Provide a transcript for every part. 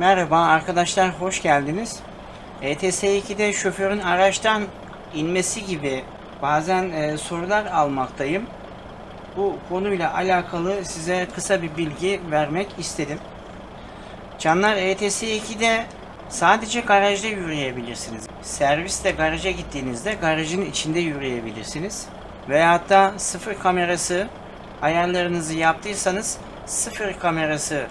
Merhaba arkadaşlar hoş geldiniz. ETS 2'de şoförün araçtan inmesi gibi bazen e, sorular almaktayım. Bu konuyla alakalı size kısa bir bilgi vermek istedim. Canlar ETS 2'de sadece garajda yürüyebilirsiniz. Serviste garaja gittiğinizde garajın içinde yürüyebilirsiniz. Veyahut da sıfır kamerası ayarlarınızı yaptıysanız sıfır kamerası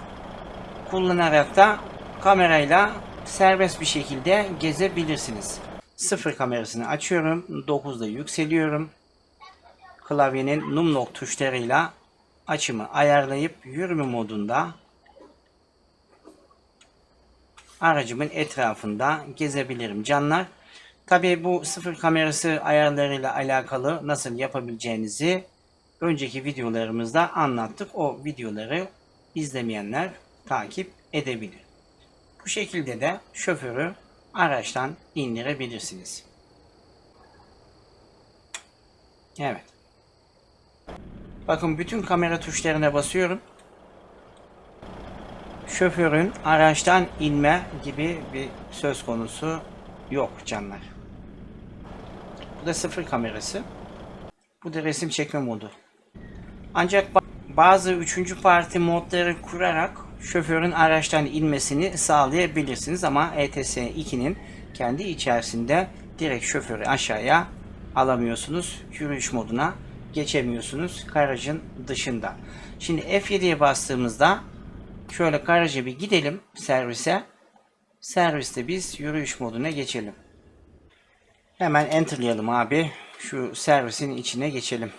kullanarak da kamerayla serbest bir şekilde gezebilirsiniz. Sıfır kamerasını açıyorum. 9'da yükseliyorum. Klavyenin numlock tuşlarıyla açımı ayarlayıp yürüme modunda aracımın etrafında gezebilirim canlar. Tabii bu sıfır kamerası ayarlarıyla alakalı nasıl yapabileceğinizi önceki videolarımızda anlattık. O videoları izlemeyenler takip edebilir. Bu şekilde de şoförü araçtan indirebilirsiniz. Evet. Bakın bütün kamera tuşlarına basıyorum. Şoförün araçtan inme gibi bir söz konusu yok canlar. Bu da sıfır kamerası. Bu da resim çekme modu. Ancak ba- bazı üçüncü parti modları kurarak şoförün araçtan inmesini sağlayabilirsiniz ama ETS 2'nin kendi içerisinde direkt şoförü aşağıya alamıyorsunuz. Yürüyüş moduna geçemiyorsunuz garajın dışında. Şimdi F7'ye bastığımızda şöyle garaja bir gidelim servise. Serviste biz yürüyüş moduna geçelim. Hemen enterlayalım abi. Şu servisin içine geçelim.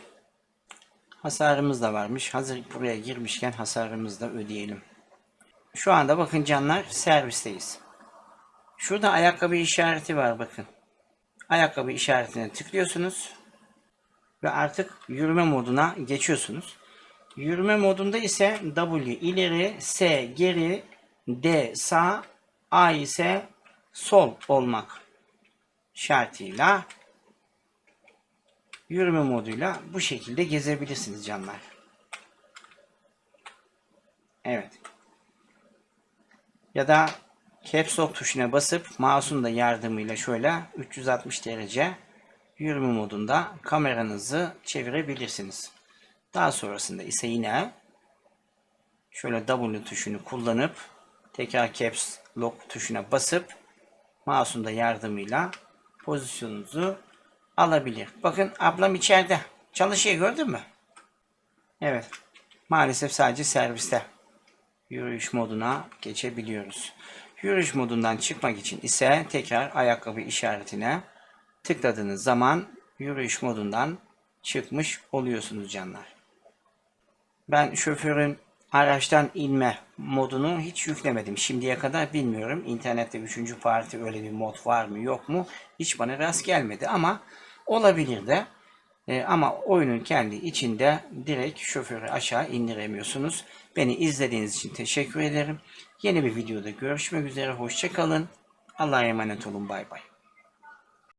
Hasarımız da varmış. Hazır buraya girmişken hasarımızı da ödeyelim. Şu anda bakın canlar servisteyiz. Şurada ayakkabı işareti var bakın. Ayakkabı işaretine tıklıyorsunuz. Ve artık yürüme moduna geçiyorsunuz. Yürüme modunda ise W ileri, S geri, D sağ, A ise sol olmak şartıyla yürüme moduyla bu şekilde gezebilirsiniz canlar. Evet. Ya da Caps Lock tuşuna basıp mouse'un da yardımıyla şöyle 360 derece yürüme modunda kameranızı çevirebilirsiniz. Daha sonrasında ise yine şöyle W tuşunu kullanıp tekrar Caps Lock tuşuna basıp mouse'un da yardımıyla pozisyonunuzu alabilir. Bakın ablam içeride. Çalışıyor gördün mü? Evet. Maalesef sadece serviste yürüyüş moduna geçebiliyoruz. Yürüyüş modundan çıkmak için ise tekrar ayakkabı işaretine tıkladığınız zaman yürüyüş modundan çıkmış oluyorsunuz canlar. Ben şoförün araçtan inme modunu hiç yüklemedim. Şimdiye kadar bilmiyorum. İnternette üçüncü parti öyle bir mod var mı yok mu hiç bana rast gelmedi ama olabilir de. E, ama oyunun kendi içinde direkt şoförü aşağı indiremiyorsunuz. Beni izlediğiniz için teşekkür ederim. Yeni bir videoda görüşmek üzere. Hoşçakalın. Allah'a emanet olun. Bay bay.